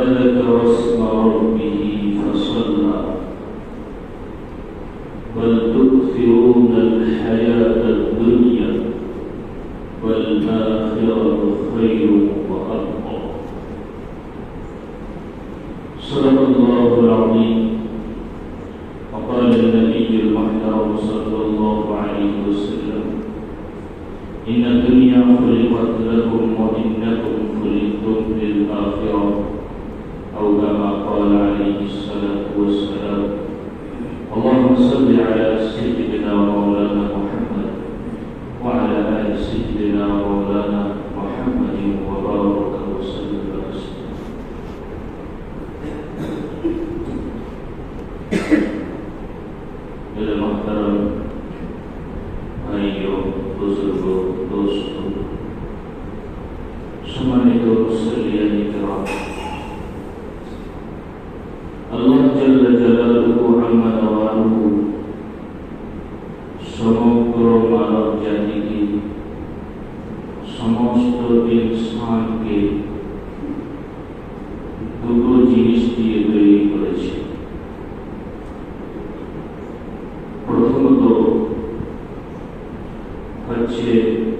وذكر اسم ربه فصلى بل تؤثرون الحياة سيدنا مولانا محمد وبارك وسلم. وسلم 去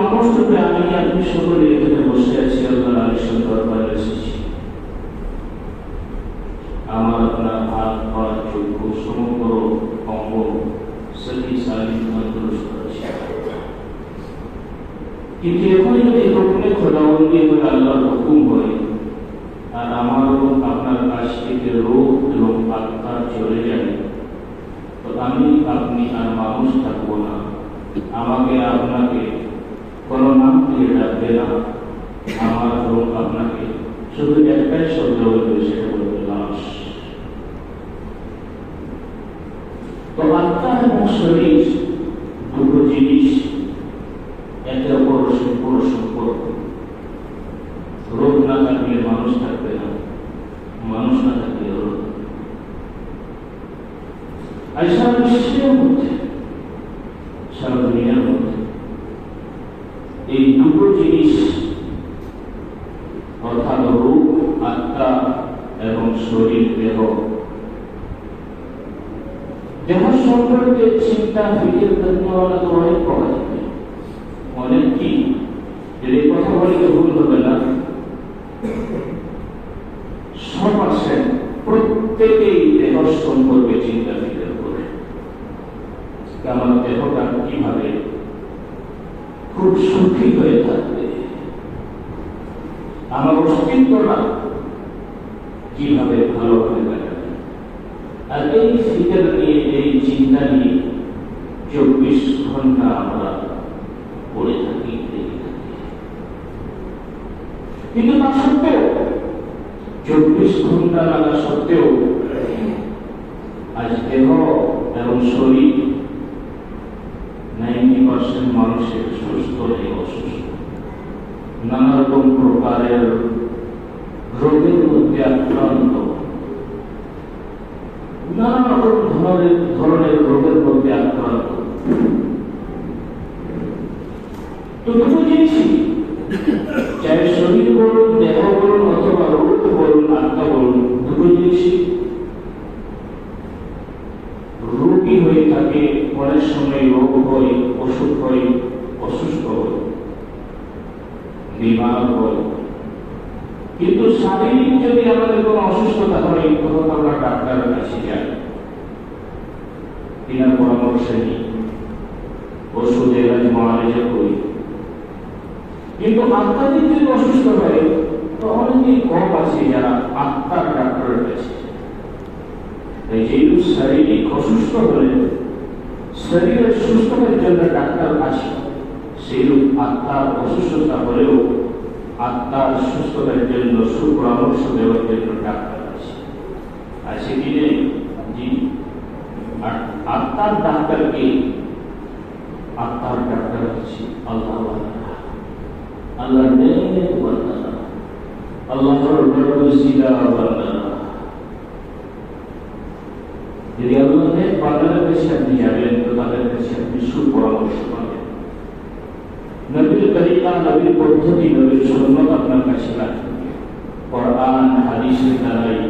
মানুষ রূপে আপনি সকলে এখানে বসে আছি আল্লাহ আলিসের দরবারে এসেছি। আমার আপনার হাত, পা চক্ষু সমগ্র অঙ্গ সহি সালিম আছে কিন্তু এখন যদি হুকুমে খোদাবন্দি এবং আল্লাহর হুকুম হয়, আর আমার এবং আপনার কাছ থেকে রোগ এবং আত্মা চলে যায়, তো আমি, আপনি আর মানুষ থাকব না। আমাকে আপনাকে দিয়ে ডাকবে না আমার এবং আপনাকে শুধু একটাই শব্দ বলবে, সেটা বলবে লাশ। তো আত্মা এবং শরীর দুটো জিনিস প্রত্যেকেই করবে চিন্তা করে যে আমার দেহটা কীভাবে খুব সুখী হয়ে থাকবে? আমার অস্তিত্বটা কীভাবে ভালোভাবে কাটাবে আর এই ফিকার নিয়ে এই চিন্তা নিয়ে চব্বিশ ঘণ্টা আমরা পড়ে থাকি লেগে থাকি কিন্তু তা সত্ত্বেও চব্বিশ ঘণ্টা লাগা সত্ত্বেও আজ দেহ এবং শরীর নাইনটি পার্সেন্ট মানুষের সুস্থ নেই অসুস্থ নানা রকম প্রকারের রোগের মধ্যে আক্রান্ত নানা রকম ধরনের ধরনের রোগের মধ্যে আক্রান্ত তো দুটো জিনিসই চাই শরীর বলুন দেহ বলুন অথবা রোগ বলুন আত্মা বলুন দুটো জিনিসই রোগী হয়ে থাকে অনেক সময় রোগ হয় অসুখ হয় অসুস্থ হয় বিমার হয় কিন্তু শারীরিক যদি আমাদের কোনো অসুস্থতা হয় তখন আমরা ডাক্তারের কাছে যাই তিনার পরামর্শে নিই ওষুধ এলাজ মহারাজা করি কিন্তু আত্মাদের যদি অসুস্থ হয় তো অনেকেই কম আছে যারা আত্মার ডাক্তারের কাছে। যেহেতু শারীরিক অসুস্থ হলে, শরীরের সুস্থতার জন্য ডাক্তার আছে। সেইরূপ আত্মার অসুস্থতা হলেও আত্মার সুস্থতার জন্য সুপরামর্শ দেওয়ার জন্য ডাক্তার আছে। আর আত্মার ডাক্তার কে আত্মার ডাক্তার হচ্ছে আল্লাহ। আল্লাহ নেক বান্দারা আল্লাহর বান্দারা যদি আল্লাহ বান্দাদের কাছে আপনি যাবেন, তো তাদের কাছে আপনি সুপরামর্শ পাবেন। নবীর তরিকা, নবীর পদ্ধতি, নবীর সুন্নত আপনার কাছে লাগবে কোরআন, হাদিসের দ্বারাই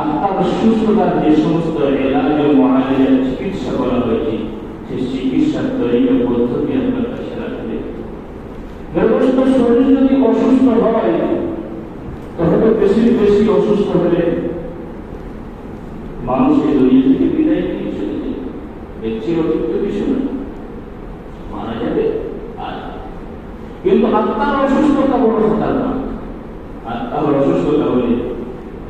আত্মার সুস্থতার যে সমস্ত এলাজ ও মহারাজের চিকিৎসা করা হয়েছে, সেই চিকিৎসার তরিকা, পদ্ধতি আপনার কাছে নির্দিষ্ট শরীর যদি অসুস্থ হয়, তাহলে বেশি বেশি অসুস্থ হলে মানুষ এই থেকে বিদায় নিয়ে চলে দেখছি অতিরিক্ত কিছু না, মারা যাবে, আর কিন্তু আত্মার অসুস্থতা বড় খতরনাক। আত্মার অসুস্থতা হলে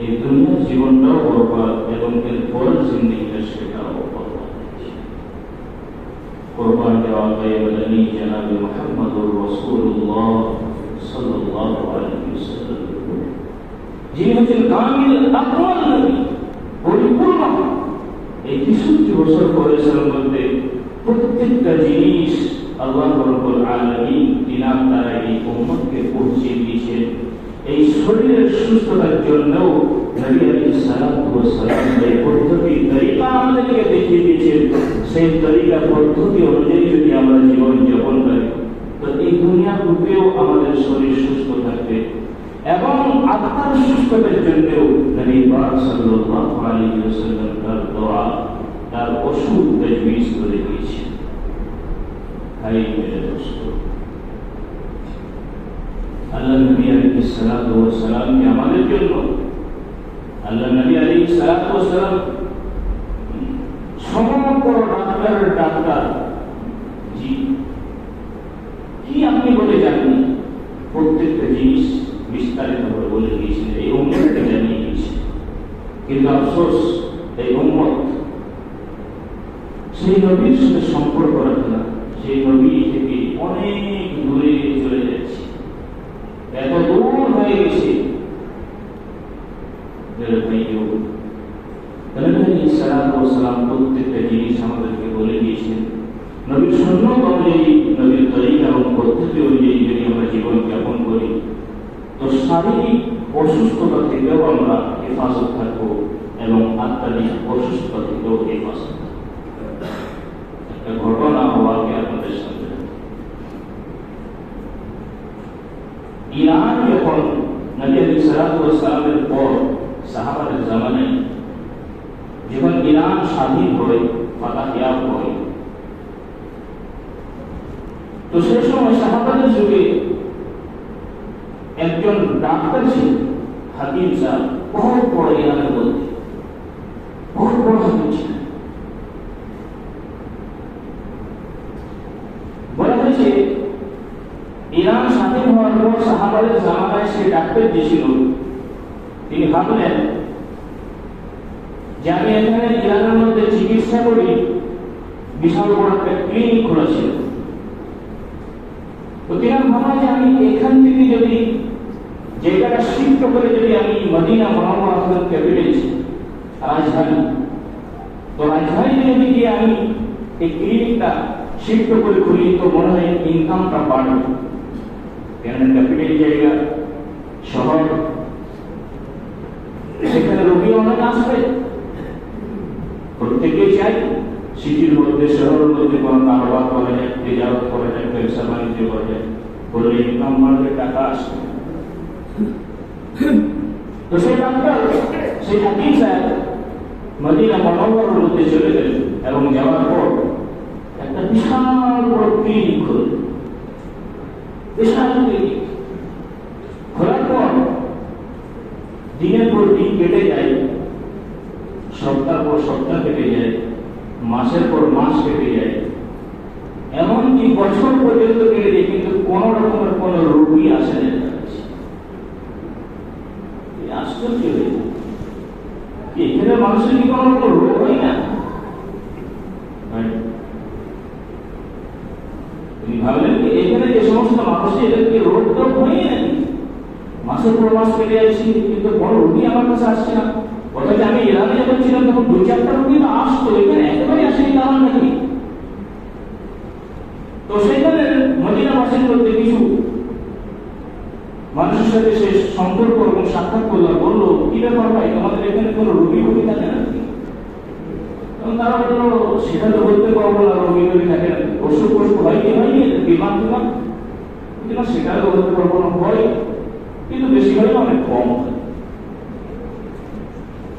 এই দুনিয়ার জীবনটাও বরবাদ এবং এর পরের জিন্দিগিটা সেটাও কোরবান দেওয়া হয়ে গেলেন জানাবে মোহাম্মদুর রসুল্লাহ সাল্লাল্লাহু আলাইহি ওয়াসাল্লাম যিনি হচ্ছেন কামিল আকমাল নবী পরিপূর্ণ এই তেষট্টি বছর বয়সের মধ্যে প্রত্যেকটা জিনিস আল্লাহ রব্বুল আলামিন তিনার দ্বারা এই উম্মতকে পৌঁছে দিয়েছেন। এই শরীরের সুস্থতার জন্যও নবী আলাইহিস সালাতু ওয়াস সালাম এই পদ্ধতি তরিকা আমাদেরকে দেখিয়ে দিয়েছেন সেই তরিকা পদ্ধতি অনুযায়ী যদি আমরা জীবন যাপন করি তো এই দুনিয়া রূপেও আমাদের শরীর সুস্থ থাকবে এবং আত্মার সুস্থতার জন্যও তার ওষুধ আল্লাহ নবী আলাইহিস সালাম আমাদের জন্য আল্লাহ নবী সালাতু সালাম সমগ্র ডাক্তারের ডাক্তার কি আপনি বলে জানেন? প্রত্যেকটা জিনিস বিস্তারিতভাবে বলে দিয়েছেন, এই উম্মতকে জানিয়ে দিয়েছেন। কিন্তু আফসোস, এই উম্মত সেই নবীর সাথে সম্পর্ক রাখে না। সেই নবী থেকে অনেক দূরে চলে যাচ্ছে এত দূর হয়ে গেছে আমাদেরকে বলে দিয়েছেন। নবীর সুন্নত অনুযায়ী পদ্ধতি অনুযায়ী যদি আমরা জীবন করি, তো শারীরিক অসুস্থতা থেকেও আমরা হেফাজত থাকব এবং আত্মারিক অসুস্থতা থেকেও হেফাজত থাকব একটা ঘটনা হওয়াকে আপনাদের সামনে ইরান যখন নবী আলী সালামের পর সাহাবাদের জামানে যখন ইরান স্বাধীন হয় ফাতাহিয়াব হয় তো সেই সময় সাহাবাদের যুগে একজন ডাক্তার ছিল, হাকিম সাহেব, বহুত বড় ইরানের মধ্যে বহুত বড় হাকিম ছিলেন বলা হয়েছে, ইরান স্বাধীন হওয়ার পর সাহাবাদের জামানায় সে ডাক্তার যে ছিল, তিনি ভাবলেন, যে আমি এখানে ইরানের মধ্যে চিকিৎসা করি, বিশাল বড় একটা ক্লিনিক খোলা তো তিনি ভাবা যে এখান থেকে যদি জায়গাটা শিফট করে যদি আমি মদিনা মনোমহাসন ক্যাপিটাল রাজধানী। তো রাজধানীতে যদি আমি এই ক্লিনিকটা শিফট করে খুলি, তো মনে হয় ইনকামটা বাড়বে। কেন ক্যাপিটাল জায়গা শহর। সেখানে রোগী অনেক আসবে। প্রত্যেকেই চাই। সিটির মধ্যে শহরের মধ্যে কোনো কারবার করা যায় তেজারত করা যায় ব্যবসা বাণিজ্য করা যায় করলে ইনকাম বাড়বে টাকা আসবে তো সেই ডাক্তার সেই হাকিম সাহেব মদিনা মনোবরের মধ্যে চলে গেলেন এবং যাওয়ার পর একটা বিশাল বড় ক্লিনিক খুলল বিশাল ক্লিনিক খোলার পর দিনের পর দিন কেটে যায়, সপ্তাহ পর সপ্তাহ কেটে যায়। মাসের পর মাস কেটে যায়। এমনকি বছর পর্যন্ত কেটে যায়, কিন্তু কোন রকমের কোন রোগী আসে না। আশ্চর্য হয়ে এখানে মানুষের কি কোনো রকম রোগ হয় না? হয়। তিনি ভাবলেন এখানে যে সমস্ত মানুষ এদের কি রোগ টোগ হয়নি নাকি? মাসের পর মাস কেটে যাচ্ছি, কিন্তু বড় রোগী আমার কাছে আসছে না। অথচ আমি ইরানে যখন ছিলাম, তখন দু চারটা রোগী তো আসতো, এখানে একেবারে আসেনি কারণ নাকি? তো সেখানে মদিনা বাসীর মধ্যে কিছু মানুষের সাথে সে সম্পর্ক এবং সাক্ষাৎ করলাম বলল, কি ব্যাপার ভাই, তোমাদের এখানে কোনো রোগী রোগী থাকে না? তারা বলল, সেটা তো বলতে পারব না, রোগী রোগী থাকে না। অসুখ অসুখ হয় কি হয়নি বিমান বিমান সেটা তো বলতে পারব না হয় কিন্তু বেশি হয় না অনেক কম হয়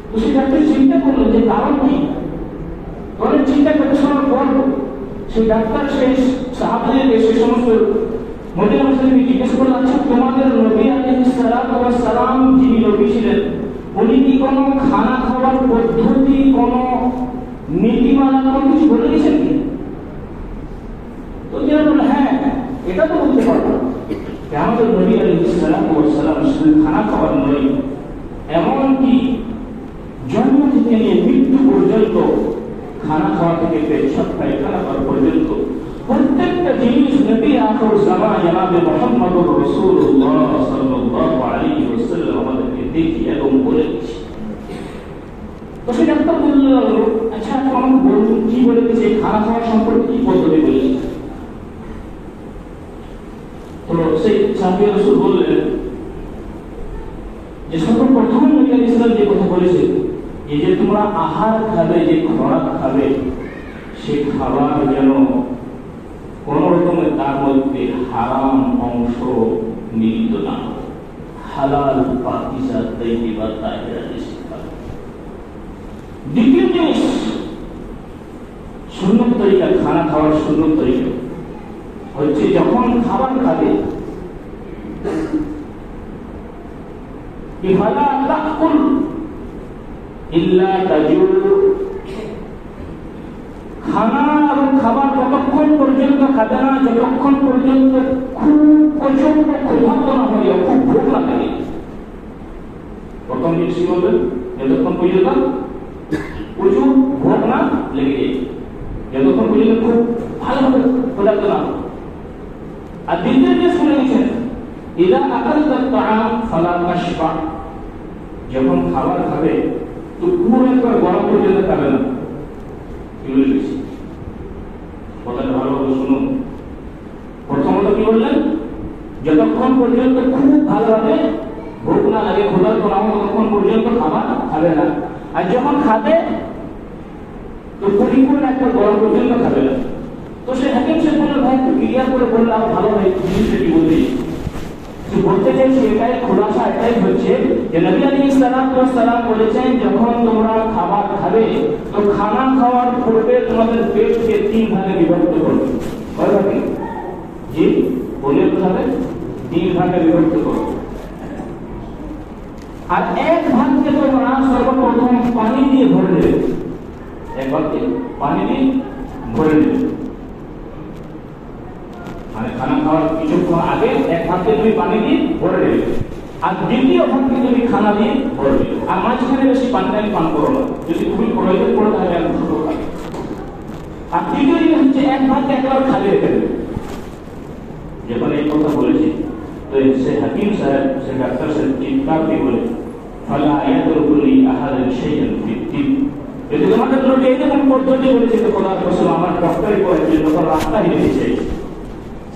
তো সে ডাক্তার চিন্তা করল যে কারণ কি অনেক চিন্তা করতে শোনার পর সেই ডাক্তার সেই সাহাবাদেরকে সে সমস্ত মদিনা মুসলিমকে জিজ্ঞেস করল আচ্ছা তোমাদের নবী আলাইহিস সালাম সালাম যিনি নবী ছিলেন, উনি কি কোনো খানা খাওয়ার পদ্ধতি, কোনো নীতিমালা, কোনো কিছু বলে দিয়েছেন কি? হ্যাঁ এটা তো বলতে পারব। আমাদের নবী ওয়া সালাম শুধু খানা খাওয়ার নয়, এমনকি জন্ম থেকে নিয়ে মৃত্যু পর্যন্ত খানা খাওয়া থেকে পেছাব পায়খানা করা পর্যন্ত। প্রত্যেকটা জিনিস নবী আখর জামা জানাবে মোহাম্মদ রাসূলুল্লাহ সাল্লাল্লাহু আলাইহি ওয়াসাল্লাম আমাদেরকে দেখিয়ে এবং বলে তো সে ডাক্তার বলল আচ্ছা আপনি বলুন কি বলে দিচ্ছে খানা খাওয়া সম্পর্কে কি পদ্ধতি বলেছে? তো সেই সাহাবী রাসূল বললেন যে সর্বপ্রথম নবী আলাইহিস সালাম যে কথা বলেছে এই যে তোমরা আহার খাবে, যে খোরাক খাবে, সে খাবার যেন কোন রকমের তার মধ্যে হারাম অংশ মিলিত না। হালাল পাকিসা তৈবা তাহেরা দ্বিতীয় জিনিস সুন্দর তরিকা, খানা খাওয়ার সুন্দর তরিকা হচ্ছে যখন খাবার খাবে, ইফালা তাকুল ইল্লা তাজুর খানা এবং খাবার ততক্ষণ পর্যন্ত খাবে না যতক্ষণ পর্যন্ত খুব প্রচণ্ড ক্ষুধার্ত না হয়ে, খুব ভোগ না থাকে। প্রথম জিনিস কি যতক্ষণ পর্যন্ত প্রচুর ভোগ না লেগে যায়, যতক্ষণ পর্যন্ত খুব ভালোভাবে ক্ষুধার্ত না আর দ্বিতীয় জিনিস বলে গেছেন, ইদা আকাল তাম ফালা যখন খাবার খাবে পুরো একবার গরম পর্যন্ত খাবে না। কি বলে কথাটা ভালোভাবে শুনুন। প্রথমত কি বললেন? যতক্ষণ পর্যন্ত খুব ভালোভাবে ভোগ না লাগে খোদার তো না হয়, ততক্ষণ পর্যন্ত খাবার খাবে না। আর যখন খাবে তো পরিপূর্ণ একবার গরম পর্যন্ত খাবে না। তো সে হাকিম সে বলল ভাই একটু ক্লিয়ার করে বললে আরও ভালো হয় জিনিসটা কি বলতে বলতে চাইছি এটাই খোলাসা, এটাই হচ্ছে যে নবী আলী সালাম সালাম বলেছেন, যখন তোমরা খাবার খাবে, তো খানা খাওয়ার পূর্বে তোমাদের পেটকে তিন ভাগে বিভক্ত করবে কয় ভাগে তিন ভাগে বিভক্ত করবে আর এক ভাগকে তোমরা সর্বপ্রথম পানি দিয়ে ভরে দেবে এক বালতি পানি দিয়ে ভরে দেবে মানে খানা খাওয়ার কিছুক্ষণ আগে এক ভাতকে তুমি পানি দিয়ে ভরে দেবে আর দ্বিতীয় ভাতকে তুমি খানা দিয়ে ভরে দেবে আর মাঝখানে বেশি পানি টানি পান করো না। যদি খুবই প্রয়োজন পড়ে তাহলে এক ছোট খাবে। আর তৃতীয় জিনিস হচ্ছে এক ভাতকে একবার খালি রেখে দেবে যখন এই কথা বলেছি, তো সে হাকিম সাহেব সে ডাক্তার সাহেব দিয়ে বলে, ফালা আয়াতুল আহাদের সেই ভিত্তি যদি তোমাদের লোক এই রকম পদ্ধতি বলেছে, তো কসম আমার ডক্টরি করার জন্য রাস্তা হিসেবে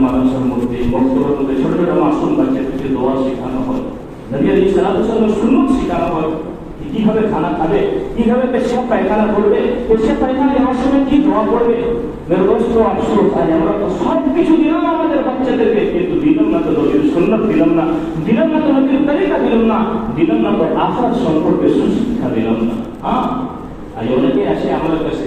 মানুষের মধ্যে বক্তব্যের মধ্যে হয়। নবী আলী সালাম হয়। কীভাবে খানা খাবে, কীভাবে পেশাব পায়খানা করবে কি দোয়া করবে? নির্বস্ত আফসোস। আজ আমরা তো সব দিলাম আমাদের বাচ্চাদেরকে। কিন্তু দিলাম না তো নবীর সুন্নত, দিলাম না। দিলাম না দিলাম না। দিলাম না তো সম্পর্কে সুশিক্ষা দিলাম না। হ্যাঁ আজ অনেকে আসে আমাদের কাছে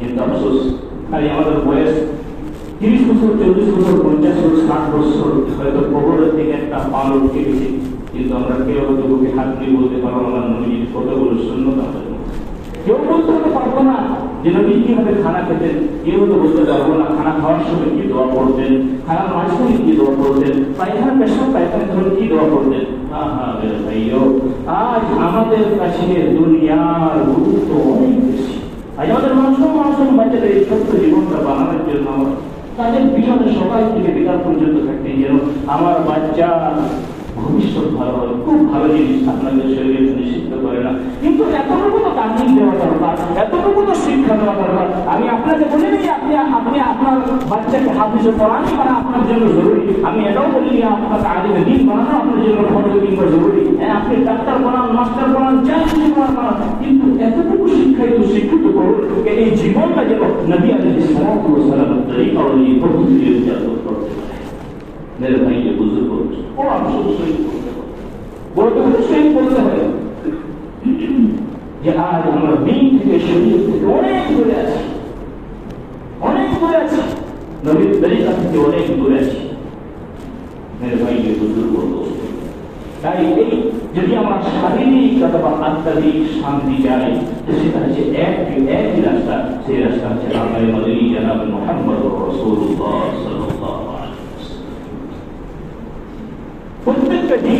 কিন্তু আফসোস খালি আমাদের বয়স তিরিশ বছর, চল্লিশ বছর, পঞ্চাশ বছর, ষাট বছর হয়তো কবরের থেকে একটা পান উঠে গেছে কিন্তু আমরা কেউ হয়তো বুকে হাত দিয়ে বলতে পারব আমার নবীজির কতগুলো শূন্যত। কেউ বলতে হতে পারব না যে নবী কীভাবে খানা খেতেন, কেউ তো বলতে পারব না খানা খাওয়ার সময় কি দোয়া করতেন, খানার মাঝখানে কি দোয়া করতেন পায়খানা পেশাব পায়খানা ধরে কি দোয়া করতেন আজ আমাদের কাছে দুনিয়ার গুরুত্ব অনেক বেশি আমাদের মাসুম মাসুম বাচ্চাদের এই ছোট্ট জীবনটা বানানোর জন্য তাদের পিছনে সবাই থেকে বিকাশ পর্যন্ত থাকতে যেন আমার বাচ্চা ভবিষ্যৎ ভালো হবে, খুব ভালো জিনিস আপনাদের শরীরে নিষিদ্ধ করে না। কিন্তু এতটুকু তো তালিম দেওয়া দরকার এতটুকু তো শিক্ষা দেওয়া দরকার আমি আপনাকে বলে দিই আপনি আপনি আপনার বাচ্চাকে হাফিজ কোরআন করা আপনার জন্য জরুরি। আমি এটাও বলি যে আপনার আলিমে দিন বানানো আপনার জন্য ফরজ কিংবা জরুরি। হ্যাঁ আপনি ডাক্তার বানান মাস্টার বানান যা কিছু বানান বানান কিন্তু এতটুকু শিক্ষাই তো শিক্ষিত করুন, এই জীবনটা যেন নবী আলী ওয়াসালাম তরিকা অনুযায়ী পদ্ধতি উদযাপন করতে পারে মেরে ভাইকে বুঝতে পারছ ও আফসোস শহীদ করতে হবে বলতে হলে শহীদ করতে হবে যে আজ আমরা দিন থেকে শরীর থেকে অনেক দূরে আছি অনেক দূরে আছি নবীর তরিকা থেকে অনেক দূরে আছি মেরে ভাইকে বুঝতে করব তাই এই যদি আমরা শারীরিক অথবা আত্মারিক শান্তি চাই সেটা হচ্ছে এক একই রাস্তা সেই রাস্তা হচ্ছে আল্লাহ মদনী জানাব মোহাম্মদ রসুল্লাহ সাল্লাল্লাহু আলাইহি ওয়াসাল্লাম। প্রত্যেকটা জিনিস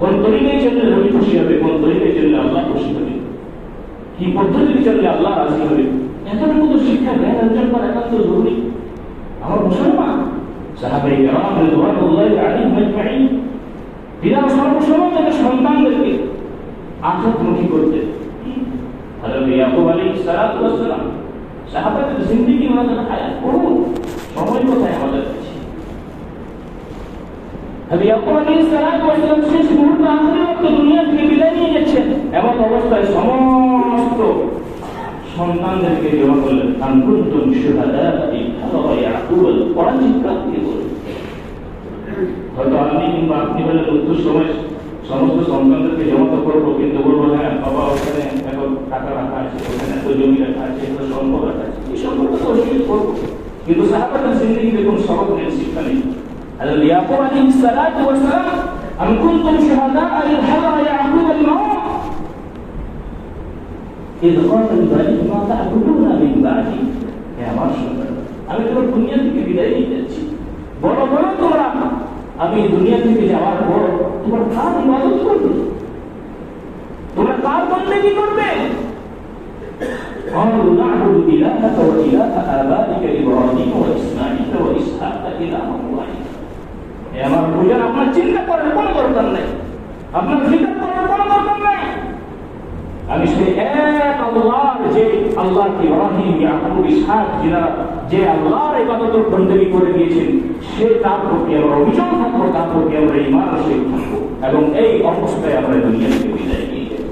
কোন তরিকায় চললে রবি খুশি হবে, কোন তরিকায় চললে আল্লাহ খুশি হবে? কি পদ্ধতিতে চললে আল্লাহ রাজি হবে? এতটুকু তো শিক্ষা জ্ঞান অর্জন করা একান্ত জরুরি। আমার মুসলমান, সাহাবাই কেরাম রিদওয়ানুল্লাহি আলাইহিম আজমাইন পিতা সর্বসময় তাদের সন্তানদেরকে আঘাতমুখী করতেন। হযরত ইয়াকুব আলাইহিস সালাতু ওয়াস সাহাবাদের জিন্দেগি ওনাদের হায়াত করুন সময় কোথায় আমাদের কাছে সমস্ত সন্তানদেরকে জমা তো কিন্তু বাবা ওখানে এত জমি রাখা আছে এত সম্পদ করব। কিন্তু সাহাবাদের জিন্দগি দেখুন সবক নেই শিক্ষা নেই। والسلام أم كنتم شهداء إذ حضر يعقوب الموت إذ قال لبنيه ما تعبدون من بعدي يا মাশাআল্লাহ আমি তোমার দুনিয়া থেকে বিদায় নিয়ে যাচ্ছি বড় বড় তোমরা আমি দুনিয়া থেকে যাওয়ার পর তোমার কার ইবাদত করবে তোমরা কার বন্দেগী করবে قالوا نعبد إلهك وإله آبائك إبراهيم وإسماعيل وإسحاق إلها واحدا এ আমার পূজার আপনার চিন্তা করার কোনো দরকার নেই। আপনার ফিকার করার কোনো দরকার নেই। আমি সেই এক আল্লাহর যে আল্লাহ ইব্রাহিম, ইয়াকুব, ইসহাক যারা যে আল্লাহর ইবাদত বন্দেগী করে দিয়েছেন, সে তার প্রতি আমরা অভিযোগ থাকব, তার প্রতি আমরা সেই থাকব এবং এই অবস্থায় আমরা দুনিয়া থেকে বিদায় নিয়ে যাব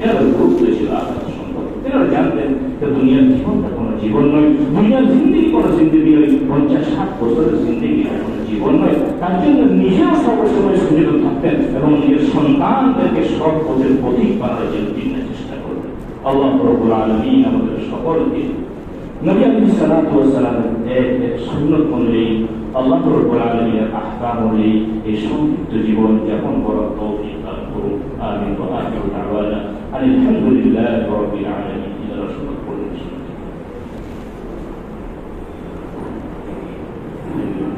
এনারা গুরুত্ব ছিল আল্লাহ সম্পর্কে। এনারা জানতেন যে দুনিয়ার জীবনটা জীবন নয়। দুনিয়ার জিন্দিগি কোনো জিন্দিগি নয় পঞ্চাশ, ষাট বছরের জিন্দিগি জীবন নয়। তার জন্য নিজেও সবসময় সচেতন থাকতেন এবং নিজের সন্তানদেরকে সব পথের পথিক বানানোর জন্য চিন্তা চেষ্টা করতেন আল্লাহ রবুল আমাদের সকলকে নবী আলী সুন্নত অনুযায়ী, আল্লাহ আলামিনের আহকাম অনুযায়ী এই সংক্ষিপ্ত জীবন যাপন করার তৌফিক করুন। আলহামদুলিল্লাহি আলামিন।